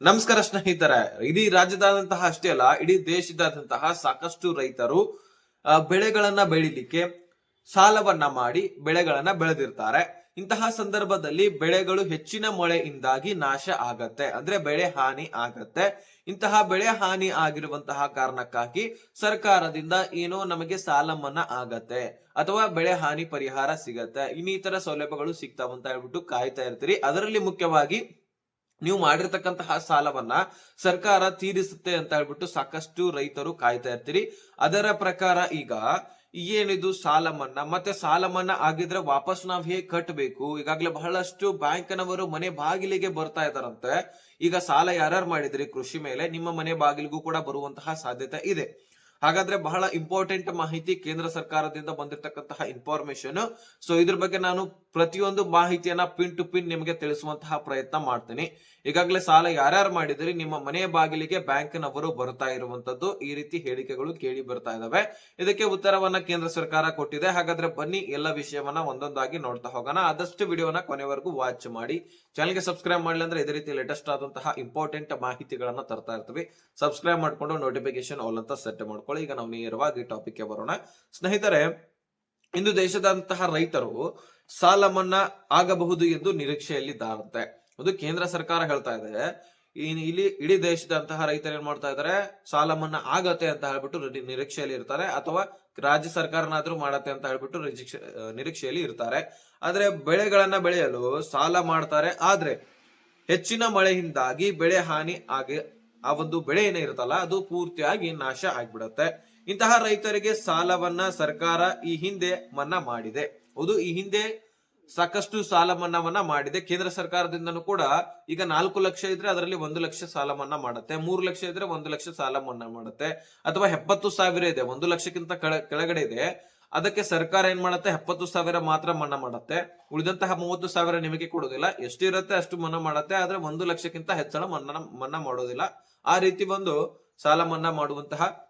ನಮಸ್ಕಾರ ಸ್ನೇಹಿತರೆ. ಇಡೀ ರಾಜ್ಯದಾದಂತಹ ಅಷ್ಟೇ ಅಲ್ಲ, ಇಡೀ ದೇಶದಾದಂತಹ ಸಾಕಷ್ಟು ರೈತರು ಬೆಳೆಗಳನ್ನ ಬೆಳಿಲಿಕ್ಕೆ ಸಾಲವನ್ನ ಮಾಡಿ ಬೆಳೆಗಳನ್ನ ಬೆಳೆದಿರ್ತಾರೆ. ಇಂತಹ ಸಂದರ್ಭದಲ್ಲಿ ಬೆಳೆಗಳು ಹೆಚ್ಚಿನ ಮಳೆಯಿಂದಾಗಿ ನಾಶ ಆಗತ್ತೆ. ಅಂದ್ರೆ ಬೆಳೆ ಹಾನಿ ಆಗತ್ತೆ. ಇಂತಹ ಬೆಳೆ ಹಾನಿ ಆಗಿರುವಂತಹ ಕಾರಣಕ್ಕಾಗಿ ಸರ್ಕಾರದಿಂದ ಏನೋ ನಮಗೆ ಸಾಲ ಮನ್ನಾ ಆಗತ್ತೆ. ಅಥವಾ ಬೆಳೆ ಹಾನಿ ಪರಿಹಾರ ಸಿಗತ್ತೆ. ಇನ್ನಿತರ ಸೌಲಭ್ಯಗಳು ಸಿಗ್ತಾವಂತ ಹೇಳ್ಬಿಟ್ಟು ಕಾಯ್ತಾ ಇರ್ತೀರಿ. ಅದರಲ್ಲಿ ಮುಖ್ಯವಾಗಿ ನೀವು ಮಾಡಿರ್ತಕ್ಕಂತಹ ಸಾಲವನ್ನ ಸರ್ಕಾರ ತೀರಿಸುತ್ತೆ ಅಂತ ಹೇಳ್ಬಿಟ್ಟು ಸಾಕಷ್ಟು ರೈತರು ಕಾಯ್ತಾ ಇರ್ತೀರಿ. ಅದರ ಪ್ರಕಾರ ಈಗ ಏನಿದು ಸಾಲ ಮನ್ನಾ ಮತ್ತೆ ಸಾಲ ಮನ್ನಾ ಆಗಿದ್ರೆ ವಾಪಸ್ ನಾವ್ ಹೇಗ್ ಕಟ್ಟಬೇಕು ಈಗಾಗಲೇ ಬಹಳಷ್ಟು ಬ್ಯಾಂಕ್ನವರು ಮನೆ ಬಾಗಿಲಿಗೆ ಬರ್ತಾ ಇದಾರಂತೆ ಈಗ ಸಾಲ ಯಾರ್ಯಾರು ಮಾಡಿದ್ರಿ ಕೃಷಿ ಮೇಲೆ? ನಿಮ್ಮ ಮನೆ ಬಾಗಿಲಿಗೂ ಕೂಡ ಬರುವಂತಹ ಸಾಧ್ಯತೆ ಇದೆ. ಹಾಗಾದ್ರೆ ಬಹಳ ಇಂಪಾರ್ಟೆಂಟ್ ಮಾಹಿತಿ ಕೇಂದ್ರ ಸರ್ಕಾರದಿಂದ ಬಂದಿರತಕ್ಕಂತಹ ಇನ್ಫಾರ್ಮೇಶನ್ ಸೊ ಇದ್ರ ಬಗ್ಗೆ ನಾನು ಪ್ರತಿಯೊಂದು ಮಾಹಿತಿಯನ್ನ ಪಿನ್ ಟು ಪಿನ್ ನಿಮಗೆ ತಿಳಿಸುವಂತಹ ಪ್ರಯತ್ನ ಮಾಡ್ತೀನಿ. ಈಗಾಗಲೇ ಸಾಲ ಯಾರ್ಯಾರು ಮಾಡಿದ್ರಿ? ನಿಮ್ಮ ಮನೆಯ ಬಾಗಿಲಿಗೆ ಬ್ಯಾಂಕ್ನವರು ಬರ್ತಾ ಇರುವಂತದ್ದು ಈ ರೀತಿ ಹೇಳಿಕೆಗಳು ಕೇಳಿ ಬರ್ತಾ ಇದಾವೆ. ಇದಕ್ಕೆ ಉತ್ತರವನ್ನ ಕೇಂದ್ರ ಸರ್ಕಾರ ಕೊಟ್ಟಿದೆ. ಹಾಗಾದ್ರೆ ಬನ್ನಿ, ಎಲ್ಲ ವಿಷಯವನ್ನ ಒಂದೊಂದಾಗಿ ನೋಡ್ತಾ ಹೋಗೋಣ. ಆದಷ್ಟು ವಿಡಿಯೋನ ಕೊನೆವರೆಗೂ ವಾಚ್ ಮಾಡಿ. ಚಾನಲ್ಗೆ ಸಬ್ಸ್ಕ್ರೈಬ್ ಮಾಡಲಿ ಅಂದ್ರೆ ಇದೇ ರೀತಿ ಲೇಟೆಸ್ಟ್ ಆದಂತಹ ಇಂಪಾರ್ಟೆಂಟ್ ಮಾಹಿತಿಗಳನ್ನ ತರ್ತಾ ಇರ್ತೀವಿ. ಸಬ್ಸ್ಕ್ರೈಬ್ ಮಾಡ್ಕೊಂಡು ನೋಟಿಫಿಕೇಶನ್ ಆಲ್ ಅಂತ ಸೆಟ್ ಮಾಡ್ಕೊಳ್ಳಿ ಈಗ ನಾವು ನೇರವಾಗಿ ಟಾಪಿಕ್ ಬರೋಣ. ಸ್ನೇಹಿತರೆ, ಇಂದು ದೇಶದಂತಹ ರೈತರು ಸಾಲ ಮನ್ನಾ ಆಗಬಹುದು ಎಂದು ನಿರೀಕ್ಷೆಯಲ್ಲಿದ್ದಾರಂತೆ. ಅದು ಕೇಂದ್ರ ಸರ್ಕಾರ ಹೇಳ್ತಾ ಇದೆ. ಇಲ್ಲಿ ಇಡೀ ದೇಶದಂತಹ ರೈತರು ಏನ್ ಮಾಡ್ತಾ ಇದಾರೆ? ಸಾಲ ಮನ್ನಾ ಆಗತ್ತೆ ಅಂತ ಹೇಳ್ಬಿಟ್ಟು ನಿರೀಕ್ಷೆಯಲ್ಲಿ ಇರ್ತಾರೆ. ಅಥವಾ ರಾಜ್ಯ ಸರ್ಕಾರನಾದ್ರೂ ಮಾಡತ್ತೆ ಅಂತ ಹೇಳ್ಬಿಟ್ಟು ನಿರೀಕ್ಷೆ- ನಿರೀಕ್ಷೆಯಲ್ಲಿ ಇರ್ತಾರೆ. ಆದ್ರೆ ಬೆಳೆಗಳನ್ನ ಬೆಳೆಯಲು ಸಾಲ ಮಾಡ್ತಾರೆ. ಆದ್ರೆ ಹೆಚ್ಚಿನ ಮಳೆಯಿಂದಾಗಿ ಬೆಳೆ ಹಾನಿ ಆಗಿ ಆ ಒಂದು ಬೆಳೆ ಏನೇ ಇರುತ್ತಲ್ಲ, ಅದು ಪೂರ್ತಿಯಾಗಿ ನಾಶ ಆಗ್ಬಿಡತ್ತೆ. ಇಂತಹ ರೈತರಿಗೆ ಸಾಲವನ್ನ ಸರ್ಕಾರ ಈ ಹಿಂದೆ ಮನ್ನಾ ಮಾಡಿದೆ. ಹೌದು, ಈ ಹಿಂದೆ ಸಾಕಷ್ಟು ಸಾಲ ಮನ್ನಾವನ್ನ ಮಾಡಿದೆ. ಕೇಂದ್ರ ಸರ್ಕಾರದಿಂದನೂ ಕೂಡ ಈಗ ನಾಲ್ಕು ಲಕ್ಷ ಇದ್ರೆ ಅದರಲ್ಲಿ ಒಂದು ಲಕ್ಷ ಸಾಲ ಮನ್ನಾ ಮಾಡುತ್ತೆ. ಮೂರು ಲಕ್ಷ ಇದ್ರೆ ಒಂದು ಲಕ್ಷ ಸಾಲ ಮನ್ನಾ ಮಾಡುತ್ತೆ. ಅಥವಾ ಎಪ್ಪತ್ತು ಸಾವಿರ ಇದೆ, ಒಂದು ಲಕ್ಷಕ್ಕಿಂತ ಕೆಳ- ಕೆಳಗಡೆ ಇದೆ. ಅದಕ್ಕೆ ಸರ್ಕಾರ ಏನ್ ಮಾಡುತ್ತೆ? ಎಪ್ಪತ್ತು ಸಾವಿರ ಮಾತ್ರ ಮನ್ನಾ ಮಾಡುತ್ತೆ. ಉಳಿದಂತಹ ಮೂವತ್ತು ಸಾವಿರ ನಿಮಗೆ ಕೊಡೋದಿಲ್ಲ ಎಷ್ಟಿರುತ್ತೆ ಅಷ್ಟು ಮನ್ನಾ ಮಾಡುತ್ತೆ. ಆದ್ರೆ ಒಂದು ಲಕ್ಷಕ್ಕಿಂತ ಹೆಚ್ಚಳ ಮನ್ನಾ ಮನ್ನಾ ಮಾಡೋದಿಲ್ಲ. ಆ ರೀತಿ ಒಂದು ಸಾಲ ಮನ್ನಾ ಮಾಡುವಂತಹ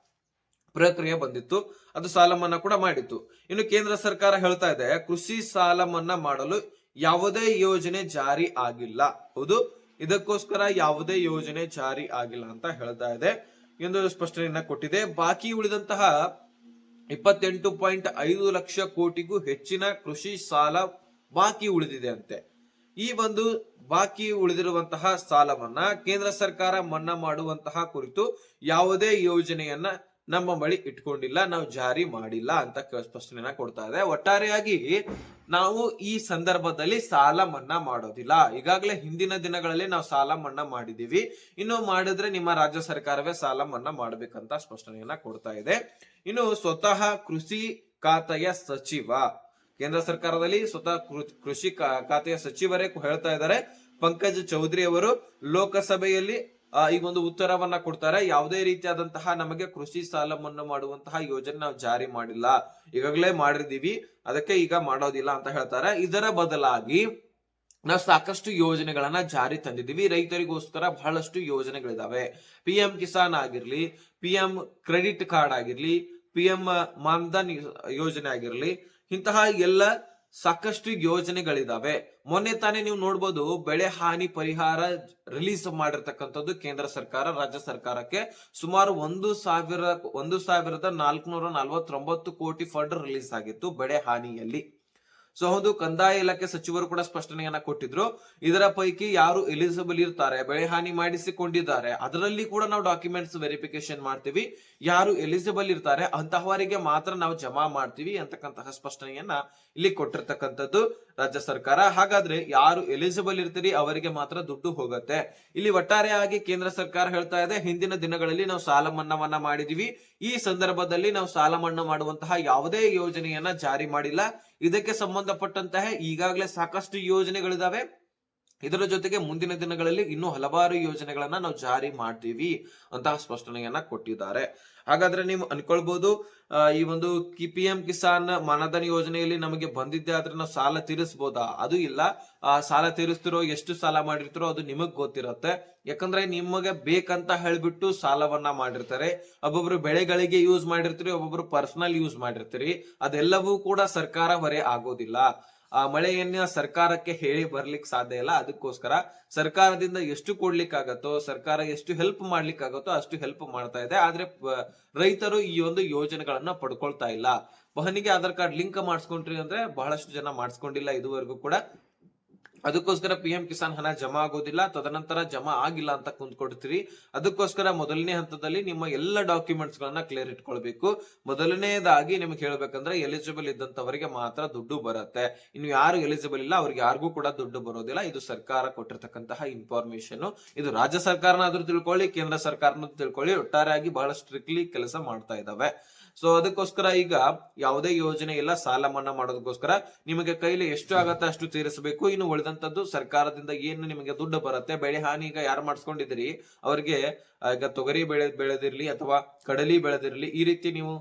ಪ್ರಕ್ರಿಯೆ ಬಂದಿತ್ತು. ಅದು ಸಾಲ ಮನ್ನಾ ಕೂಡ ಮಾಡಿತ್ತು. ಇನ್ನು ಕೇಂದ್ರ ಸರ್ಕಾರ ಹೇಳ್ತಾ ಇದೆ, ಕೃಷಿ ಸಾಲ ಮನ್ನಾ ಮಾಡಲು ಯಾವುದೇ ಯೋಜನೆ ಜಾರಿ ಆಗಿಲ್ಲ. ಹೌದು? ಇದಕ್ಕೋಸ್ಕರ ಯಾವುದೇ ಯೋಜನೆ ಜಾರಿ ಆಗಿಲ್ಲ ಅಂತ ಹೇಳ್ತಾ ಇದೆ ಎಂದು ಸ್ಪಷ್ಟನೆಯನ್ನ ಕೊಟ್ಟಿದೆ. ಬಾಕಿ ಉಳಿದಂತಹ ಇಪ್ಪತ್ತೆಂಟು ಪಾಯಿಂಟ್ ಐದು ಲಕ್ಷ ಕೋಟಿಗೂ ಹೆಚ್ಚಿನ ಕೃಷಿ ಸಾಲ ಬಾಕಿ ಉಳಿದಿದೆ ಅಂತೆ. ಈ ಒಂದು ಬಾಕಿ ಉಳಿದಿರುವಂತಹ ಸಾಲವನ್ನ ಕೇಂದ್ರ ಸರ್ಕಾರ ಮನ್ನಾ ಮಾಡುವಂತಹ ಕುರಿತು ಯಾವುದೇ ಯೋಜನೆಯನ್ನ ನಮ್ಮ ಬಳಿ ಇಟ್ಕೊಂಡಿಲ್ಲ, ನಾವು ಜಾರಿ ಮಾಡಿಲ್ಲ ಅಂತ ಸ್ಪಷ್ಟನೆಯನ್ನ ಕೊಡ್ತಾ ಇದೆ. ಒಟ್ಟಾರೆಯಾಗಿ ನಾವು ಈ ಸಂದರ್ಭದಲ್ಲಿ ಸಾಲ ಮನ್ನಾ ಮಾಡೋದಿಲ್ಲ. ಈಗಾಗಲೇ ಹಿಂದಿನ ದಿನಗಳಲ್ಲಿ ನಾವು ಸಾಲ ಮನ್ನಾ ಮಾಡಿದೀವಿ ಇನ್ನು ಮಾಡಿದ್ರೆ ನಿಮ್ಮ ರಾಜ್ಯ ಸರ್ಕಾರವೇ ಸಾಲ ಮನ್ನಾ ಮಾಡ್ಬೇಕಂತ ಸ್ಪಷ್ಟನೆಯನ್ನ ಕೊಡ್ತಾ ಇದೆ. ಇನ್ನು ಸ್ವತಃ ಕೃಷಿ ಖಾತೆಯ ಸಚಿವ, ಕೇಂದ್ರ ಸರ್ಕಾರದಲ್ಲಿ ಸ್ವತಃ ಕೃಷಿ ಖಾತೆಯ ಸಚಿವರೇ ಹೇಳ್ತಾ ಇದ್ದಾರೆ. ಪಂಕಜ್ ಚೌಧರಿ ಅವರು ಲೋಕಸಭೆಯಲ್ಲಿ ಈಗ ಒಂದು ಉತ್ತರವನ್ನ ಕೊಡ್ತಾರೆ. ಯಾವುದೇ ರೀತಿಯಾದಂತಹ ನಮಗೆ ಕೃಷಿ ಸಾಲ ಮನ್ನಾ ಮಾಡುವಂತಹ ಯೋಜನೆ ನಾವು ಜಾರಿ ಮಾಡಿಲ್ಲ. ಈಗಾಗಲೇ ಮಾಡಿದೀವಿ ಅದಕ್ಕೆ ಈಗ ಮಾಡೋದಿಲ್ಲ ಅಂತ ಹೇಳ್ತಾರೆ. ಇದರ ಬದಲಾಗಿ ನಾವು ಸಾಕಷ್ಟು ಯೋಜನೆಗಳನ್ನ ಜಾರಿ ತಂದಿದ್ದೀವಿ. ರೈತರಿಗೋಸ್ಕರ ಬಹಳಷ್ಟು ಯೋಜನೆಗಳಿದಾವೆ. ಪಿ ಎಂ ಕಿಸಾನ್ ಆಗಿರ್ಲಿ ಪಿ ಎಂ ಕ್ರೆಡಿಟ್ ಕಾರ್ಡ್ ಆಗಿರ್ಲಿ ಪಿ ಎಂ ಮಾನ್ಧನ್ ಯೋಜನೆ ಆಗಿರ್ಲಿ, ಇಂತಹ ಎಲ್ಲ ಸಾಕಷ್ಟು ಯೋಜನೆಗಳಿದಾವೆ ಮೊನ್ನೆ ತಾನೇ ನೀವು ನೋಡ್ಬೋದು ಬೆಳೆ ಹಾನಿ ಪರಿಹಾರ ರಿಲೀಸ್ ಮಾಡಿರ್ತಕ್ಕಂಥದ್ದು ಕೇಂದ್ರ ಸರ್ಕಾರ, ರಾಜ್ಯ ಸರ್ಕಾರಕ್ಕೆ ಸುಮಾರು ಒಂದು ಸಾವಿರ, ಒಂದು ಸಾವಿರದ ನಾಲ್ಕುನೂರ ನಲವತ್ತೊಂಬತ್ತು ಕೋಟಿ ಫಂಡ್ ರಿಲೀಸ್ ಆಗಿತ್ತು ಬೆಳೆ ಹಾನಿಯಲ್ಲಿ. ಸೊ ಹೌದು, ಕಂದಾಯ ಇಲಾಖೆ ಸಚಿವರು ಕೂಡ ಸ್ಪಷ್ಟನೆಯನ್ನ ಕೊಟ್ಟಿದ್ರು. ಇದರ ಪೈಕಿ ಯಾರು ಎಲಿಜಿಬಲ್ ಇರ್ತಾರೆ, ಬೆಳೆ ಹಾನಿ ಮಾಡಿಸಿಕೊಂಡಿದ್ದಾರೆ, ಅದರಲ್ಲಿ ಕೂಡ ನಾವು ಡಾಕ್ಯುಮೆಂಟ್ಸ್ ವೆರಿಫಿಕೇಶನ್ ಮಾಡ್ತೀವಿ. ಯಾರು ಎಲಿಜಿಬಲ್ ಇರ್ತಾರೆ, ಅಂತಹವರಿಗೆ ಮಾತ್ರ ನಾವು ಜಮಾ ಮಾಡ್ತೀವಿ ಅಂತಕ್ಕಂತಹ ಸ್ಪಷ್ಟನೆಯನ್ನ ಇಲ್ಲಿ ಕೊಟ್ಟಿರ್ತಕ್ಕಂಥದ್ದು. ರಾಜ್ಯ ಸರ್ಕಾರ. ಹಾಗಾದ್ರೆ ಯಾರು ಎಲಿಜಿಬಲ್ ಇರ್ತೀರಿ ಅವರಿಗೆ ಮಾತ್ರ ದುಡ್ಡು ಹೋಗುತ್ತೆ. ಇಲ್ಲಿ ಒಟ್ಟಾರೆಯಾಗಿ ಕೇಂದ್ರ ಸರ್ಕಾರ ಹೇಳ್ತಾ ಇದೆ, ಹಿಂದಿನ ದಿನಗಳಲ್ಲಿ ನಾವು ಸಾಲ ಮನ್ನಾವನ್ನ ಮಾಡಿದೀವಿ. ಈ ಸಂದರ್ಭದಲ್ಲಿ ನಾವು ಸಾಲ ಮನ್ನಾ ಮಾಡುವಂತಹ ಯಾವುದೇ ಯೋಜನೆಯನ್ನ ಜಾರಿ ಮಾಡಿಲ್ಲ. ಇದಕ್ಕೆ ಸಂಬಂಧಪಟ್ಟಂತಹ ಈಗಾಗಲೇ ಸಾಕಷ್ಟು ಯೋಜನೆಗಳಿದಾವೆ. ಇದರ ಜೊತೆಗೆ ಮುಂದಿನ ದಿನಗಳಲ್ಲಿ ಇನ್ನೂ ಹಲವಾರು ಯೋಜನೆಗಳನ್ನ ನಾವು ಜಾರಿ ಮಾಡ್ತೀವಿ ಅಂತ ಸ್ಪಷ್ಟನೆಯನ್ನ ಕೊಟ್ಟಿದ್ದಾರೆ. ಹಾಗಾದ್ರೆ ನೀವು ಅನ್ಕೊಳ್ಬಹುದು ಈ ಒಂದು ಎಂ ಕಿಸಾನ್ ಮಾನಧನ್ ಯೋಜನೆಯಲ್ಲಿ ನಮಗೆ ಬಂದಿದ್ದೆ ಆದ್ರೆ ನಾವು ಸಾಲ ತೀರಿಸಬಹುದಾ ಅದು ಇಲ್ಲ. ಸಾಲ ತೀರಿಸ್ತಿರೋ ಎಷ್ಟು ಸಾಲ ಮಾಡಿರ್ತಿರೋ ಅದು ನಿಮಗ್ ಗೊತ್ತಿರತ್ತೆ. ಯಾಕಂದ್ರೆ ನಿಮಗೆ ಬೇಕಂತ ಹೇಳ್ಬಿಟ್ಟು ಸಾಲವನ್ನ ಮಾಡಿರ್ತಾರೆ. ಒಬ್ಬೊಬ್ರು ಬೆಳೆಗಳಿಗೆ ಯೂಸ್ ಮಾಡಿರ್ತೀರಿ, ಒಬ್ಬೊಬ್ರು ಪರ್ಸನಲ್ ಯೂಸ್ ಮಾಡಿರ್ತೀರಿ. ಅದೆಲ್ಲವೂ ಕೂಡ ಸರ್ಕಾರ ಹೊರೆ ಆಗೋದಿಲ್ಲ. ಆ ಮಳೆಯನ್ನ ಸರ್ಕಾರಕ್ಕೆ ಹೇಳಿ ಬರ್ಲಿಕ್ಕೆ ಸಾಧ್ಯ ಇಲ್ಲ. ಅದಕ್ಕೋಸ್ಕರ ಸರ್ಕಾರದಿಂದ ಎಷ್ಟು ಕೊಡ್ಲಿಕ್ಕಾಗತ್ತೋ, ಸರ್ಕಾರ ಎಷ್ಟು ಹೆಲ್ಪ್ ಮಾಡ್ಲಿಕ್ಕಾಗತ್ತೋ ಅಷ್ಟು ಹೆಲ್ಪ್ ಮಾಡ್ತಾ ಇದೆ. ಆದ್ರೆ ರೈತರು ಈ ಒಂದು ಯೋಜನೆಗಳನ್ನ ಪಡ್ಕೊಳ್ತಾ ಇಲ್ಲ. ಬಹನಿಗೆ ಆಧಾರ್ ಕಾರ್ಡ್ ಲಿಂಕ್ ಮಾಡಿಸ್ಕೊಂಡ್ರಿ ಅಂದ್ರೆ ಬಹಳಷ್ಟು ಜನ ಮಾಡಿಸ್ಕೊಂಡಿಲ್ಲ ಇದುವರೆಗೂ ಕೂಡ. ಅದಕ್ಕೋಸ್ಕರ ಪಿ ಎಂ ಕಿಸಾನ್ ಹಣ ಜಮಾ ಆಗೋದಿಲ್ಲ, ತದನಂತರ ಜಮಾ ಆಗಿಲ್ಲ ಅಂತ ಕುಂದ್ಕೊಡ್ತೀರಿ ಅದಕ್ಕೋಸ್ಕರ ಮೊದಲನೇ ಹಂತದಲ್ಲಿ ನಿಮ್ಮ ಎಲ್ಲ ಡಾಕ್ಯುಮೆಂಟ್ಸ್ ಗಳನ್ನ ಕ್ಲಿಯರ್ ಇಟ್ಕೊಳ್ಬೇಕು. ಮೊದಲನೇದಾಗಿ ನಿಮ್ಗೆ ಹೇಳ್ಬೇಕಂದ್ರೆ ಎಲಿಜಿಬಲ್ ಇದ್ದಂತವರಿಗೆ ಮಾತ್ರ ದುಡ್ಡು ಬರುತ್ತೆ. ಇನ್ನು ಯಾರು ಎಲಿಜಿಬಲ್ ಇಲ್ಲ, ಅವ್ರಿಗೆ ಯಾರಿಗೂ ಕೂಡ ದುಡ್ಡು ಬರೋದಿಲ್ಲ. ಇದು ಸರ್ಕಾರ ಕೊಟ್ಟಿರ್ತಕ್ಕಂತಹ ಇನ್ಫಾರ್ಮೇಶನ್ ಇದು ರಾಜ್ಯ ಸರ್ಕಾರನಾದ್ರೂ ತಿಳ್ಕೊಳ್ಳಿ, ಕೇಂದ್ರ ಸರ್ಕಾರನೂ ತಿಳ್ಕೊಳ್ಳಿ, ಒಟ್ಟಾರೆಯಾಗಿ ಬಹಳ ಸ್ಟ್ರಿಕ್ಟ್ಲಿ ಕೆಲಸ ಮಾಡ್ತಾ ಇದಾವೆ. ಸೊ ಅದಕ್ಕೋಸ್ಕರ ಈಗ ಯಾವುದೇ ಯೋಜನೆ ಇಲ್ಲ, ಸಾಲ ಮನ್ನಾ ಮಾಡೋದಕ್ಕೋಸ್ಕರ ನಿಮಗೆ ಕೈಲಿ ಎಷ್ಟು ಆಗತ್ತೆ ಅಷ್ಟು ತೀರಿಸಬೇಕು. ಇನ್ನು ಉಳಿದಂತದ್ದು ಸರ್ಕಾರದಿಂದ ಏನು ನಿಮಗೆ ದುಡ್ಡು ಬರುತ್ತೆ? ಬೆಳೆ ಹಾನಿ ಈಗ ಯಾರು ಮಾಡಿಸ್ಕೊಂಡಿದ್ದೀರಿ? ಅವರಿಗೆ ಈಗ ತೊಗರಿ ಬೆಳೆ, ಬೆಳೆದಿರ್ಲಿ ಅಥವಾ ಕಡಲಿ ಬೆಳೆದಿರ್ಲಿ, ಈ ರೀತಿ ನೀವು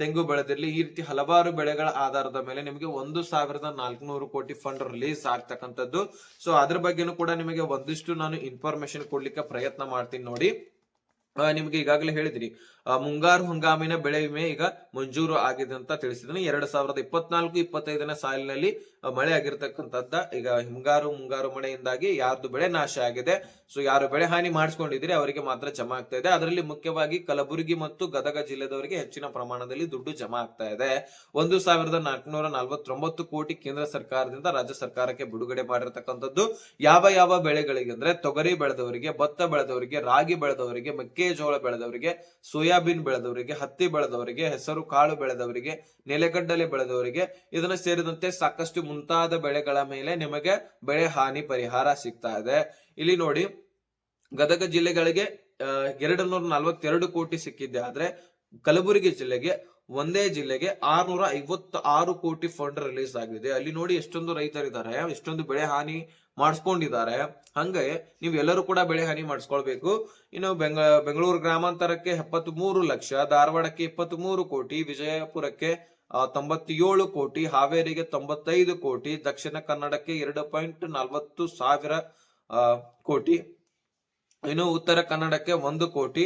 ತೆಂಗು ಬೆಳೆದಿರ್ಲಿ, ಈ ರೀತಿ ಹಲವಾರು ಬೆಳೆಗಳ ಆಧಾರದ ಮೇಲೆ ನಿಮಗೆ ಒಂದು ಸಾವಿರದ ನಾಲ್ಕುನೂರು ಕೋಟಿ ಫಂಡ್ ರಿಲೀಸ್ ಆಗ್ತಕ್ಕಂಥದ್ದು. ಸೊ, ಅದ್ರ ಬಗ್ಗೆನೂ ಕೂಡ ನಿಮಗೆ ಒಂದಿಷ್ಟು ನಾನು ಇನ್ಫಾರ್ಮೇಶನ್ ಕೊಡ್ಲಿಕ್ಕೆ ಪ್ರಯತ್ನ ಮಾಡ್ತೀನಿ ನೋಡಿ. ನಿಮ್ಗೆ ಈಗಾಗಲೇ ಹೇಳಿದ್ರಿ. ಮುಂಗಾರು ಹಂಗಾಮಿನ ಬೆಳೆ ವಿಮೆ ಈಗ ಮಂಜೂರು ಆಗಿದೆ ಅಂತ ತಿಳಿಸಿದ್ದೀನಿ ಎರಡ್ ಸಾವಿರದ ಇಪ್ಪತ್ನಾಲ್ಕು, ಇಪ್ಪತ್ತೈದನೇ ಸಾಲಿನಲ್ಲಿ ಮಳೆ ಆಗಿರ್ತಕ್ಕಂಥದ್ದ ಈಗ ಹಿಂಗಾರು, ಮುಂಗಾರು ಮಳೆಯಿಂದಾಗಿ ಯಾರ್ದು ಬೆಳೆ ನಾಶ ಆಗಿದೆ. ಸೊ ಯಾರು ಬೆಳೆ ಹಾನಿ ಮಾಡಿಸ್ಕೊಂಡಿದ್ರೆ ಅವರಿಗೆ ಮಾತ್ರ ಜಮಾ ಆಗ್ತಾ ಇದೆ. ಅದರಲ್ಲಿ ಮುಖ್ಯವಾಗಿ ಕಲಬುರಗಿ ಮತ್ತು ಗದಗ ಜಿಲ್ಲೆದವರಿಗೆ ಹೆಚ್ಚಿನ ಪ್ರಮಾಣದಲ್ಲಿ ದುಡ್ಡು ಜಮಾ ಆಗ್ತಾ ಇದೆ. ಒಂದು ಸಾವಿರದ ನಾಲ್ಕುನೂರ ನಲವತ್ತೊಂಬತ್ತು ಕೋಟಿ ಕೇಂದ್ರ ಸರ್ಕಾರದಿಂದ ರಾಜ್ಯ ಸರ್ಕಾರಕ್ಕೆ ಬಿಡುಗಡೆ ಮಾಡಿರ್ತಕ್ಕಂಥದ್ದು ಯಾವ ಯಾವ ಬೆಳೆಗಳಿಗೆ ಅಂದ್ರೆ ತೊಗರಿ ಬೆಳೆದವರಿಗೆ, ಭತ್ತ ಬೆಳೆದವರಿಗೆ, ರಾಗಿ ಬೆಳೆದವರಿಗೆ ಮೆಕ್ಕೆಜೋಳ ಬೆಳೆದವರಿಗೆ, ಸೋಯಾಬೀನ್ ಬೆಳೆದವರಿಗೆ, ಹತ್ತಿ ಬೆಳೆದವರಿಗೆ, ಹೆಸರು ಕಾಳು ಬೆಳೆದವರಿಗೆ ನೆಲೆಗಡ್ಡಲೆ ಬೆಳೆದವರಿಗೆ ಇದನ್ನ ಸೇರಿದಂತೆ ಸಾಕಷ್ಟು ಮುಂತಾದ ಬೆಳೆಗಳ ಮೇಲೆ ನಿಮಗೆ ಬೆಳೆ ಹಾನಿ ಪರಿಹಾರ ಸಿಗ್ತಾ ಇದೆ. ಇಲ್ಲಿ ನೋಡಿ, ಗದಗ ಜಿಲ್ಲೆಗಳಿಗೆ ಎರಡು ನೂರ ನಲವತ್ತೆರಡು ಕೋಟಿ ಸಿಕ್ಕಿದ್ದೆ ಆದ್ರೆ ಕಲಬುರಗಿ ಜಿಲ್ಲೆಗೆ ಒಂದೇ ಜಿಲ್ಲೆಗೆ ಆರ್ನೂರ ಐವತ್ತ ಆರು ಕೋಟಿ ಫಂಡ್ ರಿಲೀಸ್ ಆಗಿದೆ. ಅಲ್ಲಿ ನೋಡಿ ಎಷ್ಟೊಂದು ರೈತರಿದ್ದಾರೆ, ಎಷ್ಟೊಂದು ಬೆಳೆ ಹಾನಿ ಮಾಡಿಸ್ಕೊಂಡಿದ್ದಾರೆ. ಹಂಗೆ ನೀವು ಎಲ್ಲರೂ ಕೂಡ ಬೆಳೆ ಹಾನಿ ಮಾಡಿಸ್ಕೊಳ್ಬೇಕು. ಇನ್ನು ಬೆಂಗ ಬೆಂಗಳೂರು ಗ್ರಾಮಾಂತರಕ್ಕೆ ಎಪ್ಪತ್ತ್ ಮೂರು ಲಕ್ಷ, ಧಾರವಾಡಕ್ಕೆ ಇಪ್ಪತ್ತ್ ಮೂರು ಕೋಟಿ, ವಿಜಯಪುರಕ್ಕೆ ತೊಂಬತ್ತೇಳು ಕೋಟಿ, ಹಾವೇರಿಗೆ ತೊಂಬತ್ತೈದು ಕೋಟಿ, ದಕ್ಷಿಣ ಕನ್ನಡಕ್ಕೆ ಎರಡು ಪಾಯಿಂಟ್ ನಲವತ್ತು ಸಾವಿರ ಕೋಟಿ. ಇನ್ನು ಉತ್ತರ ಕನ್ನಡಕ್ಕೆ ಒಂದು ಕೋಟಿ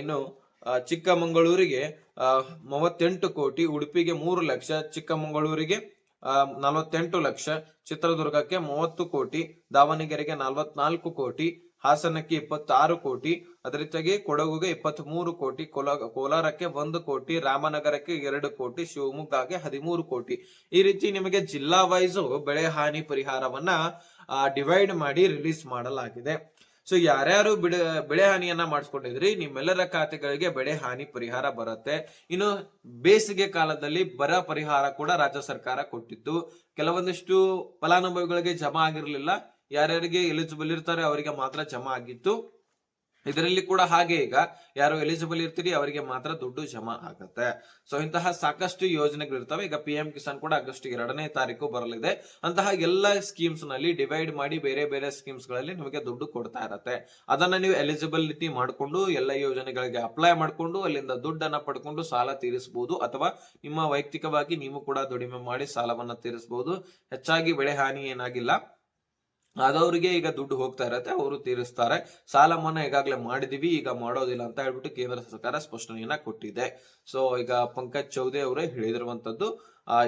ಇನ್ನು ಚಿಕ್ಕಮಗಳೂರಿಗೆ ಮೂವತ್ತೆಂಟು ಕೋಟಿ, ಉಡುಪಿಗೆ ಮೂರು ಲಕ್ಷ, ಚಿಕ್ಕಮಗಳೂರಿಗೆ ನಲವತ್ತೆಂಟು ಲಕ್ಷ, ಚಿತ್ರದುರ್ಗಕ್ಕೆ ಮೂವತ್ತು ಕೋಟಿ, ದಾವಣಗೆರೆಗೆ ನಲವತ್ನಾಲ್ಕು ಕೋಟಿ, ಹಾಸನಕ್ಕೆ ಇಪ್ಪತ್ತಾರು ಕೋಟಿ ಅದರ ಜೊತೆಗೆ ಕೊಡಗುಗೆ ಇಪ್ಪತ್ತ್ ಮೂರು ಕೋಟಿ, ಕೋಲ- ಕೋಲಾರಕ್ಕೆ ಒಂದು ಕೋಟಿ, ರಾಮನಗರಕ್ಕೆ ಎರಡು ಕೋಟಿ ಶಿವಮೊಗ್ಗಗೆ ಹದಿಮೂರು ಕೋಟಿ. ಈ ರೀತಿ ನಿಮಗೆ ಜಿಲ್ಲಾ ವೈಸ್ ಬೆಳೆ ಹಾನಿ ಪರಿಹಾರವನ್ನ ಡಿವೈಡ್ ಮಾಡಿ ರಿಲೀಸ್ ಮಾಡಲಾಗಿದೆ. ಸೊ ಯಾರ್ಯಾರು ಬಿಡ, ಬೆಳೆ ಹಾನಿಯನ್ನ ಮಾಡಿಸ್ಕೊಂಡಿದ್ರಿ, ನಿಮ್ಮೆಲ್ಲರ ಖಾತೆಗಳಿಗೆ ಬೆಳೆ ಹಾನಿ ಪರಿಹಾರ ಬರುತ್ತೆ. ಇನ್ನು ಬೇಸಿಗೆ ಕಾಲದಲ್ಲಿ ಬರ ಪರಿಹಾರ ಕೂಡ ರಾಜ್ಯ ಸರ್ಕಾರ ಕೊಟ್ಟಿತ್ತು. ಕೆಲವೊಂದಿಷ್ಟು ಫಲಾನುಭವಿಗಳಿಗೆ ಜಮಾ ಆಗಿರ್ಲಿಲ್ಲ. ಯಾರ್ಯಾರಿಗೆ ಎಲಿಜಿಬಲ್ ಇರ್ತಾರೆ, ಅವರಿಗೆ ಮಾತ್ರ ಜಮಾ ಆಗಿತ್ತು. ಇದರಲ್ಲಿ ಕೂಡ ಹಾಗೆ ಈಗ ಯಾರು ಎಲಿಜಿಬಲ್ ಇರ್ತೀರಿ ಅವರಿಗೆ ಮಾತ್ರ ದುಡ್ಡು ಜಮಾ ಆಗುತ್ತೆ. ಸೊ ಇಂತಹ ಸಾಕಷ್ಟು ಯೋಜನೆಗಳು ಇರ್ತವೆ. ಈಗ ಪಿ ಎಂ ಕಿಸಾನ್ ಕೂಡ ಆಗಸ್ಟ್ ಎರಡನೇ ತಾರೀಕು ಬರಲಿದೆ. ಅಂತಹ ಎಲ್ಲ ಸ್ಕೀಮ್ಸ್ನಲ್ಲಿ ಡಿವೈಡ್ ಮಾಡಿ ಬೇರೆ ಬೇರೆ ಸ್ಕೀಮ್ಸ್ಗಳಲ್ಲಿ ನಿಮಗೆ ದುಡ್ಡು ಕೊಡ್ತಾ ಇರತ್ತೆ. ಅದನ್ನ ನೀವು ಎಲಿಜಿಬಿಲಿಟಿ ಮಾಡಿಕೊಂಡು ಎಲ್ಲ ಯೋಜನೆಗಳಿಗೆ ಅಪ್ಲೈ ಮಾಡಿಕೊಂಡು ಅಲ್ಲಿಂದ ದುಡ್ಡನ್ನ ಪಡ್ಕೊಂಡು ಸಾಲ ತೀರಿಸಬಹುದು ಅಥವಾ ನಿಮ್ಮ ವೈಯಕ್ತಿಕವಾಗಿ ನೀವು ಕೂಡ ದುಡಿಮೆ ಮಾಡಿ ಸಾಲವನ್ನ ತೀರಿಸಬಹುದು ಹೆಚ್ಚಾಗಿ ಬೆಳೆ ಹಾನಿ ಏನಾಗಿಲ್ಲ. ಆದವರಿಗೆ ಈಗ ದುಡ್ಡು ಹೋಗ್ತಾ ಇರತ್ತೆ, ಅವರು ತೀರಿಸ್ತಾರೆ. ಸಾಲ ಮನ್ನಾ ಈಗಾಗಲೇ ಮಾಡಿದೀವಿ, ಈಗ ಮಾಡೋದಿಲ್ಲ ಅಂತ ಹೇಳ್ಬಿಟ್ಟು ಕೇಂದ್ರ ಸರ್ಕಾರ ಸ್ಪಷ್ಟನೆಯನ್ನ ಕೊಟ್ಟಿದೆ. ಸೊ ಈಗ ಪಂಕಜ್ ಚೌಧರಿ ಅವರೇ ಹೇಳಿದಿರುವಂತದ್ದು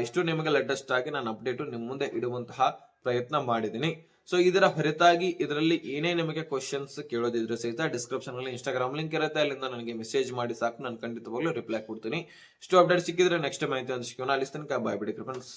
ಇಷ್ಟು ನಿಮಗೆ ಲೇಟೆಸ್ಟ್ ಆಗಿ ನಾನು ಅಪ್ಡೇಟ್ ನಿಮ್ಮ ಮುಂದೆ ಇಡುವಂತಹ ಪ್ರಯತ್ನ ಮಾಡಿದ್ದೀನಿ. ಸೊ ಇದರ ಹೊರತಾಗಿ ಇದರಲ್ಲಿ ಏನೇ ನಿಮಗೆ ಕ್ವಶನ್ಸ್ ಕೇಳೋದಿದ್ರೆ ಸಹಿತ ಡಿಸ್ಕ್ರಿಪ್ಷನ್ ಅಲ್ಲಿ ಇನ್ಸ್ಟಾಗ್ರಾಮ್ ಲಿಂಕ್ ಇರುತ್ತೆ, ಅಲ್ಲಿಂದ ನನಗೆ ಮೆಸೇಜ್ ಮಾಡಿ ಸಾಕು, ನಾನು ಖಂಡಿತವಾಗ್ಲೂ ರಿಪ್ಲೈ ಕೊಡ್ತೀನಿ. ಇಷ್ಟು ಅಪ್ಡೇಟ್ ಸಿಕ್ಕಿದ್ರೆ ನೆಕ್ಸ್ಟ್ ಮಾಹಿತಿ ಅಂತ ಸಿಗೋಣ. ಅಲ್ಲಿ ತನಕ ಬಾಯ್ ಬಿಡಿ ಫ್ರೆಂಡ್ಸ್